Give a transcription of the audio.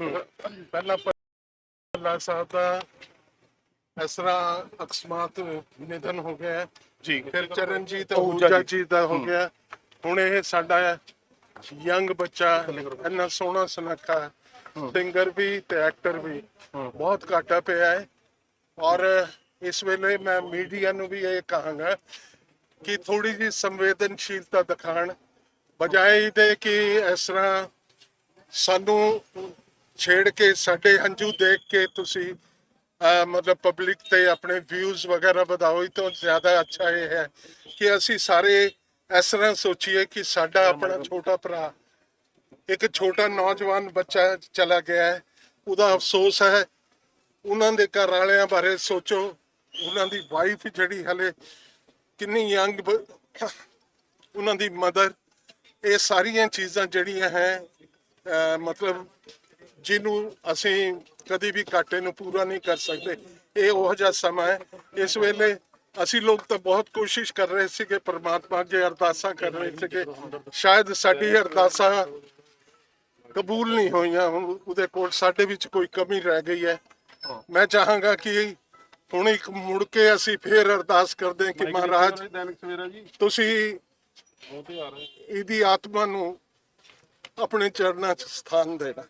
ਪਹਿਲਾ ਪੱਲਾ ਸਾਹਿਬ ਦਾ ਇਸ ਤਰ੍ਹਾਂ ਅਕਸਮਾਤ ਨਿਧਨ ਹੋ ਗਿਆ। ਜੀ। ਫਿਰ ਚਰਨਜੀਤ ਅਹੂਜਾ ਜੀ। ਜੀ ਦਾ ਹੋ ਗਿਆ। ਹੁਣ ਇਹ ਸਾਡਾ ਯੰਗ ਬੱਚਾ ਇੰਨਾ ਸੋਹਣਾ ਸੁਨੱਖਾ ਸਿੰਗਰ ਵੀ ਤੇ ਐਕਟਰ ਵੀ ਬਹੁਤ ਘਾਟਾ ਪਿਆ ਹੈ। ਔਰ ਇਸ ਵੇਲੇ ਮੈਂ ਮੀਡੀਆ ਨੂੰ ਵੀ ਇਹ ਕਹਾਂਗਾ ਕਿ ਥੋੜੀ ਜਿਹੀ ਸੰਵੇਦਨਸ਼ੀਲਤਾ ਦਿਖਾਣ ਬਜਾਏ ਇਹਦੇ ਕਿ ਇਸ ਤਰ੍ਹਾਂ ਸਾਨੂੰ ਛੇੜ ਕੇ ਸਾਡੇ ਹੰਝੂ ਦੇਖ ਕੇ ਤੁਸੀਂ ਮਤਲਬ ਪਬਲਿਕ ਤੇ ਆਪਣੇ ਵਿਊਜ਼ ਵਗੈਰਾ ਵਧਾਓ ਇਹ ਤੋਂ ਜ਼ਿਆਦਾ ਅੱਛਾ ਇਹ ਹੈ ਕਿ ਅਸੀਂ ਸਾਰੇ ਇਸ ਤਰ੍ਹਾਂ ਸੋਚੀਏ ਕਿ ਸਾਡਾ ਆਪਣਾ ਛੋਟਾ ਭਰਾ ਇੱਕ ਛੋਟਾ ਨੌਜਵਾਨ ਬੱਚਾ ਚਲਾ ਗਿਆ ਹੈ। ਉਹਦਾ ਅਫਸੋਸ ਹੈ ਉਹਨਾਂ ਦੇ ਘਰ ਵਾਲਿਆਂ ਬਾਰੇ ਸੋਚੋ ਉਹਨਾਂ ਦੀ ਵਾਈਫ ਜਿਹੜੀ ਹਲੇ ਕਿੰਨੀ ਯੰਗ ਉਹਨਾਂ ਦੀ ਮਦਰ ਇਹ ਸਾਰੀਆਂ ਚੀਜ਼ਾਂ ਜਿਹੜੀਆਂ ਹੈ ਮਤਲਬ ਜਿਹਨੂੰ ਅਸੀਂ ਕਦੀ ਵੀ ਘਾਟੇ ਨੂੰ ਪੂਰਾ ਨਹੀਂ ਕਰ ਸਕਦੇ। ਇਹ ਉਹ ਜਿਹਾ ਸਮਾਂ ਹੈ। ਇਸ ਵੇਲੇ ਅਸੀਂ ਲੋਕ ਤਾਂ ਬਹੁਤ ਕੋਸ਼ਿਸ਼ ਕਰ ਰਹੇ ਸੀਗੇ ਪ੍ਰਮਾਤਮਾ ਅੱਗੇ ਅਰਦਾਸਾਂ ਕਰ ਰਹੇ ਸੀਗੇ। ਸ਼ਾਇਦ ਸਾਡੀ ਅਰਦਾਸਾਂ ਕਬੂਲ ਨਹੀਂ ਹੋਈਆਂ ਹੁਣ ਉਹਦੇ ਕੋਲ ਸਾਡੇ ਵਿੱਚ ਕੋਈ ਕਮੀ ਰਹਿ ਗਈ ਹੈ। ਮੈਂ ਚਾਹਾਂਗਾ ਕਿ ਹੁਣ ਇੱਕ ਮੁੜ ਕੇ ਅਸੀਂ ਫੇਰ ਅਰਦਾਸ ਕਰਦੇ ਹਾਂ ਕਿ ਮਹਾਰਾਜ ਤੁਸੀਂ ਇਹਦੀ ਆਤਮਾ ਨੂੰ ਆਪਣੇ ਚਰਨਾਂ 'ਚ ਸਥਾਨ ਦੇਣਾ।